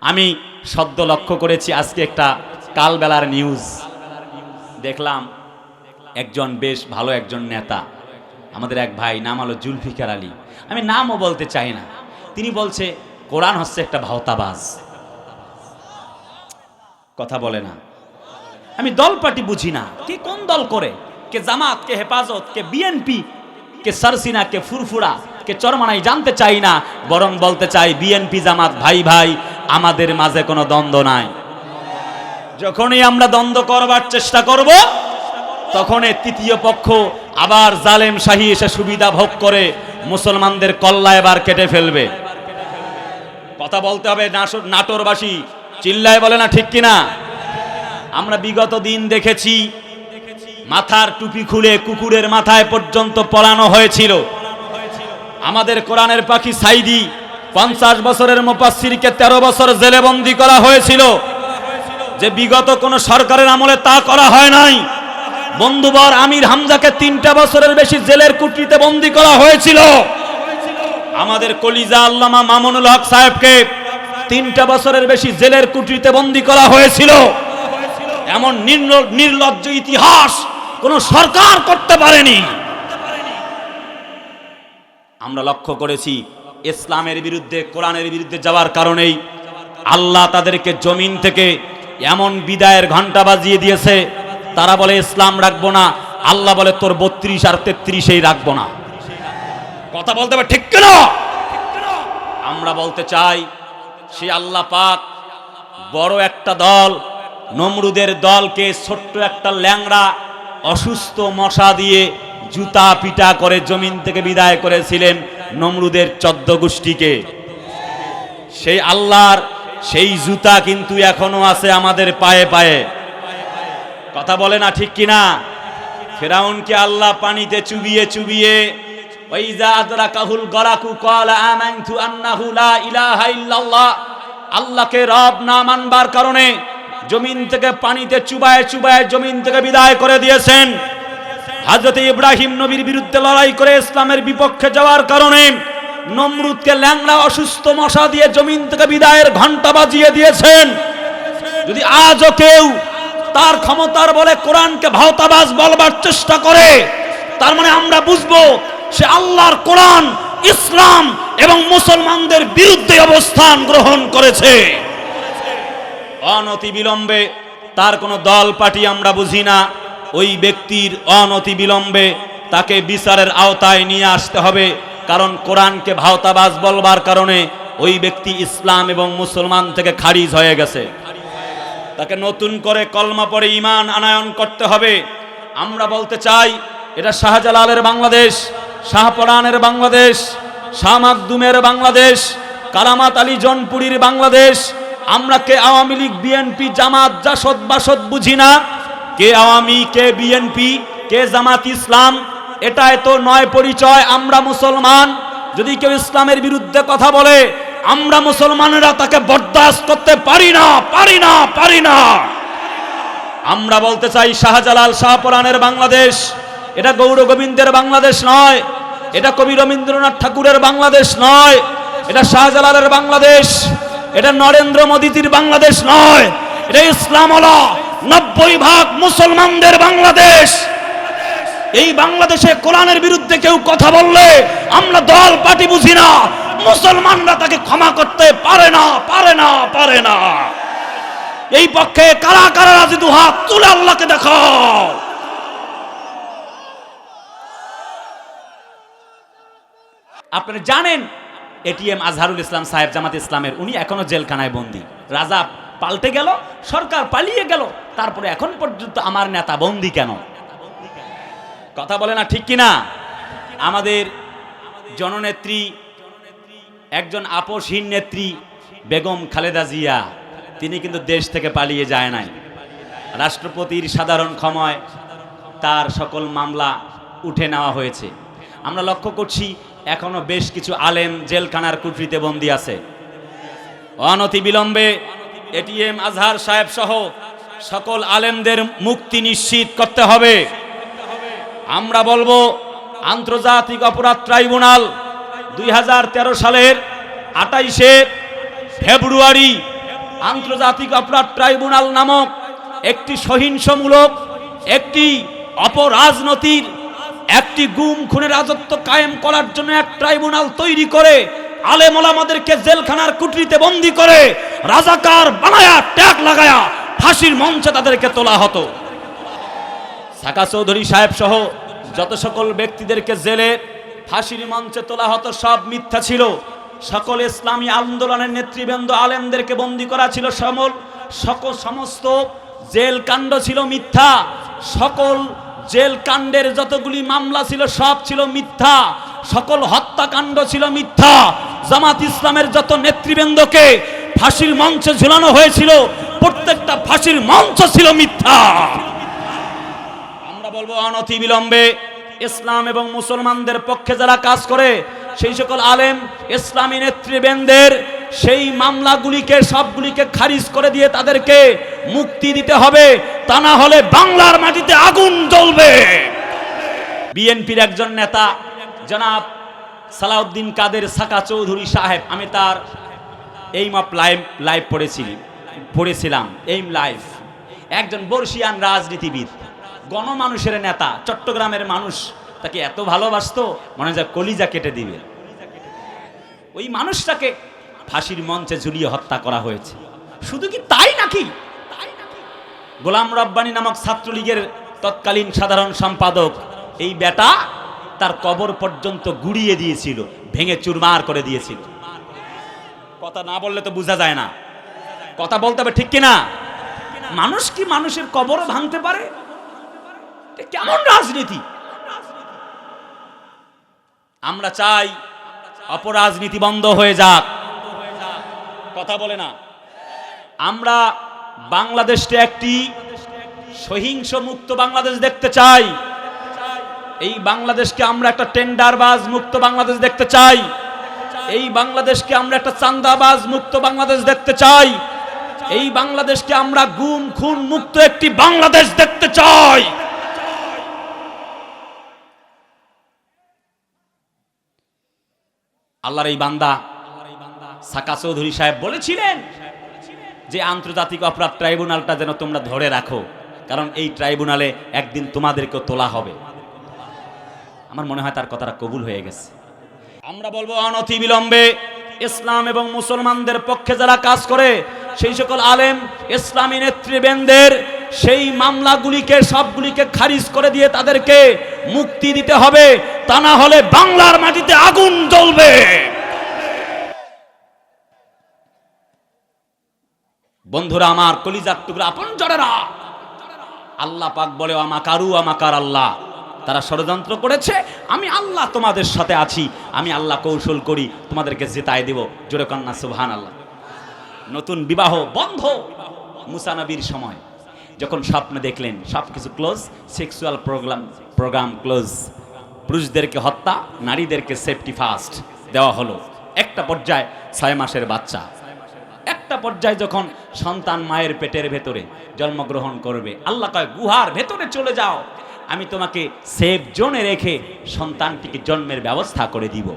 আমি সদ্য লক্ষ্য করেছি, আজকে একটা কালবেলার নিউজ। দেখলাম একজন বেশ ভালো একজন নেতা, আমাদের এক ভাই, নাম হলো জুলফিকার আলী। আমি নামও বলতে চাই না। তিনি বলছে, কোরআন হচ্ছে একটা ভাওতাবাজ। কথা বলে না। আমি দল পার্টি বুঝি না, কে কোন দল করে? কে জামাত, কে হেফাজত, কে বিএনপি কে সরসিনা, কে ফুরফুরা, কে চরমানাই জানতে চাই না, বরং বলতে চাই বিএনপি জামাত ভাই ভাই, আমাদের মাঝে কোনো দ্বন্দ্ব নাই। যখনই আমরা দ্বন্দ্ব করবার চেষ্টা করব তখন এ তৃতীয় পক্ষ আবার জালেম শাহী এসে সুবিধা ভোগ করে মুসলমানদের কল্লা এবার কেটে ফেলবে। কথা বলতে হবে নাটোরবাসী। চিল্লায় বলে না ঠিক কিনা? আমরা বিগত দিন দেখেছি মাথার টুপি খুলে কুকুরের মাথায় পর্যন্ত পড়ানো হয়েছিল। আমাদের কোরআনের পাখি সাইদি পঞ্চাশ বছরের মোপাসিরকে তেরো বছর জেলে বন্দি করা হয়েছিল। যে বিগত কোন সরকারের আমলে তা করা হয় নাই। বন্ধুবর আমির হামজাকে তিনটা বছরের বেশি জেলের কুটিতে বন্দি করা হয়েছিল। আমাদের কলিজা আল্লামা মামুনুল হক সাহেবকে তিনটা বছরের বেশি জেলের কুটিতে বন্দি করা হয়েছিল। এমন নির্ল- নির্লজ্জ ইতিহাস কোন সরকার করতে পারেনি। আমরা লক্ষ্য করেছি, ইসলামের বিরুদ্ধে, কোরআনের বিরুদ্ধে যাওয়ার কারণেই আল্লাহ তাদেরকে জমিন থেকে এমন বিদায়ের ঘণ্টা বাজিয়ে দিয়েছে, তারা বলে, ইসলাম রাখব না। আল্লাহ বলে, তোর বত্রিশ আর তেত্রিশেই রাখব না। কথা বলতে হবে ঠিক কেন? আমরা বলতে চাই, সে আল্লাহ পাক বড় একটা দল, নমরুদের দলকে ছোট্ট একটা ল্যাংড়া অসুস্থ মশা দিয়ে জুতা পিটা করে জমিন থেকে বিদায় করেছিলেন নমরুদের চোদ্দ গোষ্ঠীকে। সেই আল্লাহর সেই জুতা কিন্তু এখনও আছে আমাদের পায়ে পায়ে। কথা বলে না ঠিক কিনা? ফেরাউনকে আল্লাহ পানিতে চুবিয়ে চুবিয়ে আল্লাহকে রব না মানবার কারণে জমিন থেকে পানিতে চুবায় চুবায় জমিন থেকে বিদায় করে দিয়েছেন। হযরত ইব্রাহিম নবীর বিরুদ্ধে লড়াই করে ইসলামের বিপক্ষে যাওয়ার কারণে নমরুদকে ল্যাংড়া অসুস্থ মশা দিয়ে জমিন থেকে বিদায়ের ঘণ্টা বাজিয়ে দিয়েছেন। যদি আজও কেউ তার ক্ষমতার বলে কোরআনকে ভাওতাবাজ বলবার চেষ্টা করে, তার মানে আমরা বুঝব সে আল্লাহর কোরআন, ইসলাম এবং মুসলমানদের বিরুদ্ধে অবস্থান গ্রহণ করেছে। অনতি বিলম্বে তার কোনো দল পার্টি আমরা বুঝি না। ওই ব্যক্তির অনতি বিলম্বে তাকে বিচারের আওতায় নিয়ে আসতে হবে, কারণ কোরআনকে ভাওতাবাজ বলবার কারণে ওই ব্যক্তি ইসলাম এবং মুসলমান থেকে খারিজ হয়ে গেছে। তাকে নতুন করে কলমা পরে ইমান আনায়ন করতে হবে। আমরা বলতে চাই, এটা শাহজালালের বাংলাদেশ, শাহপরানের বাংলাদেশ, শাহ মাকদুমের বাংলাদেশ, কারামাত আলী জনপুরীর বাংলাদেশ আমরা কে আওয়ামী লীগ, বিএনপি, জামাত, জাসদ, বাসদ বুঝি না? কে আওয়ামী, কে বিএনপি, কে জামাত ইসলাম? এটাই তো নয় পরিচয়, আমরা মুসলমান। যদি কেউ ইসলামের বিরুদ্ধে কথা বলে, আমরা মুসলমানেরা তাকে বরদাস্ত করতে পারি না পারি না পারি না। আমরা বলতে চাই শাহজালাল শাহপরানের বাংলাদেশ। এটা গৌর গোবিন্দের বাংলাদেশ নয়। এটা কবি রবীন্দ্রনাথ ঠাকুরের বাংলাদেশ নয়। এটা শাহজালালের বাংলাদেশ। এটা নরেন্দ্র মোদীজির বাংলাদেশ নয়, এটা ইসলাম হলো নব্বই ভাগ মুসলমানদের বাংলাদেশ। এই বাংলাদেশে কোরআনের বিরুদ্ধে কেউ কথা বললে আমরা দল পার্টি বুঝি না, মুসলমানরা তাকে ক্ষমা করতে পারে না পারে না পারে না। এই পক্ষে কারা কারা রাজি দু হাত তুলে আল্লাহকে দেখো আপনারা জানেন এটিএম আজহারুল ইসলাম সাহেব জামাত ইসলামের, উনি এখনও জেলখানায় বন্দী। রাজা পাল্টে গেল, সরকার পালিয়ে গেল, তারপরে এখন পর্যন্ত আমার নেতা বন্দী কেন? কথা বলে না ঠিক কিনা? আমাদের জননেত্রী, একজন আপোষহীন নেত্রী, বেগম খালেদা জিয়া, তিনি কিন্তু দেশ থেকে পালিয়ে যায় নাই। রাষ্ট্রপতির সাধারণ ক্ষমায় তার সকল মামলা উঠে নেওয়া হয়েছে। আমরা লক্ষ্য করছি এখনও বেশ কিছু আলেম জেলখানার কুঠরিতে বন্দী আছে। অনতি বিলম্বে এটিএম আজহার সাহেব সহ সকল আলেমদের মুক্তি নিশ্চিত করতে হবে। আমরা বলব, আন্তর্জাতিক অপরাধ ট্রাইব্যুনাল দুই হাজার তেরো সালের আটাইশে ফেব্রুয়ারি আন্তর্জাতিক অপরাধ ট্রাইব্যুনাল নামক একটি সহিংসমূলক, একটি অপরাজনৈতিক একটি গুম খুনের রাজত্ব কায়েম করার জন্য এক ট্রাইব্যুনাল তৈরি করে, আলেম ওলামাদেরকে জেলখানার কুটরিতে বন্দি করে, রাজাকার বানায়া, ট্যাগ লাগায়া ফাঁসির মঞ্চে তাদেরকে তোলা হতো। সাকা চৌধুরী সাহেব সহ যত সকল ব্যক্তিদেরকে জেলে ফাঁসির মঞ্চে তোলা হতো, সব মিথ্যা ছিল। সকল ইসলামী আন্দোলনের নেতৃবৃন্দ আলেমদেরকে বন্দি করা ছিল সমল সকল সমস্ত জেল কাণ্ড ছিল মিথ্যা। সকল জেল কাণ্ডের যতগুলি মামলা ছিল, সব ছিল মিথ্যা। সকল হত্যাকাণ্ড ছিল মিথ্যা। জামাত ইসলামের যত নেতৃবৃন্দকে ফাঁসির মঞ্চে ঝুলানো হয়েছিল, প্রত্যেকটা ফাঁসির মঞ্চ ছিল মিথ্যা। আমরা বলব অনতি বিলম্বে ইসলাম এবং মুসলমানদের পক্ষে যারা কাজ করে, সেই সকল আলেম, ইসলামী নেতৃবৃন্দের সেই মামলাগুলিকে, সবগুলিকে খারিজ করে দিয়ে তাদেরকে মুক্তি দিতে হবে। তা না হলে বাংলার মাটিতে আগুন জ্বলবে। বিএনপির একজন নেতা, জনাব সালাউদ্দিন কাদের সাকা চৌধুরী সাহেব, আমি তার এই মাপ লাইভ লাইভ পড়েছি, পড়েছিলাম এইম লাইভ। একজন বর্ষিয়ান রাজনীতিবিদ, গণমানুষের নেতা, চট্টগ্রামের মানুষ, তাকে এত ভালোবাসত, মনে যায় কলিজা কেটে দিবে। ওই মানুষটাকে ফাঁসির মঞ্চে ঝুলিয়ে হত্যা করা হয়েছে। শুধু কি তাই নাকি? গোলাম রব্বানী নামক ছাত্রলীগের তৎকালীন সাধারণ সম্পাদক, এই বেটা তার কবর পর্যন্ত গুড়িয়ে দিয়েছিল, ভেঙে চুরমার করে দিয়েছিল। কথা না বললে তো বোঝা যায় না। কথা বলতে হবে ঠিক কিনা? মানুষ কি মানুষের কবরও ভাঙতে পারে? কেমন রাজনীতি? আমরা চাই অপরাজনীতি বন্ধ হয়ে যাক। কথা বলে না। আমরা বাংলাদেশকে একটি সহিংস মুক্ত বাংলাদেশ দেখতে চাই। এই বাংলাদেশকে আমরা একটা টেন্ডারবাজ মুক্ত বাংলাদেশ দেখতে চাই। এই বাংলাদেশকে আমরা একটা চান্দাবাজ মুক্ত বাংলাদেশ দেখতে চাই। এই বাংলাদেশকে আমরা গুম, খুন মুক্ত একটি বাংলাদেশ দেখতে চাই। আল্লাহর এই বান্দা সাকা চৌধুরী সাহেব বলেছিলেন যে আন্তর্জাতিক অপরাধ ট্রাইব্যুনালটা যেন তোমরা ধরে রাখো, কারণ এই ট্রাইব্যুনালে একদিন তোমাদেরকেও তোলা হবে। আমার মনে হয় তার কথাটা কবুল হয়ে গেছে। আমরা বলব অনতি বিলম্বে ইসলাম এবং মুসলমানদের পক্ষে যারা কাজ করে, সেই সকল আলেম, ইসলামী নেতৃবৃন্দের সেই মামলাগুলিকে, সবগুলিকে খারিজ করে দিয়ে তাদেরকে মুক্তি দিতে হবে। তা না হলে বাংলার মাটিতে আগুন জ্বলবে। বন্ধুরা, আমার কলিজার টুকরা আপন জড়েরা আল্লাহ পাক বলে আমা আমাকারু, আমাকার আল্লাহ। তারা ষড়যন্ত্র করেছে, আমি আল্লাহ তোমাদের সাথে আছি, আমি আল্লাহ কৌশল করি, তোমাদেরকে জেতায় দেব। জোরে কন্যা সুবহান আল্লাহ নতুন বিবাহ বন্ধ মুসানবীর সময়। যখন স্বপ্নে দেখলেন সব কিছু close, sexual program program close. পুরুষদেরকে হত্যা, নারীদেরকে সেফটি ফার্স্ট দেওয়া হলো। একটা পর্যায়ে ছয় মাসের বাচ্চা। একটা পর্যায়ে যখন সন্তান মায়ের পেটের ভেতরে জন্মগ্রহণ করবে, আল্লাহ কয়, গুহার ভেতরে চলে যাও। আমি তোমাকে সেফ জোনে রেখে সন্তানটিকে জন্মের ব্যবস্থা করে দিব।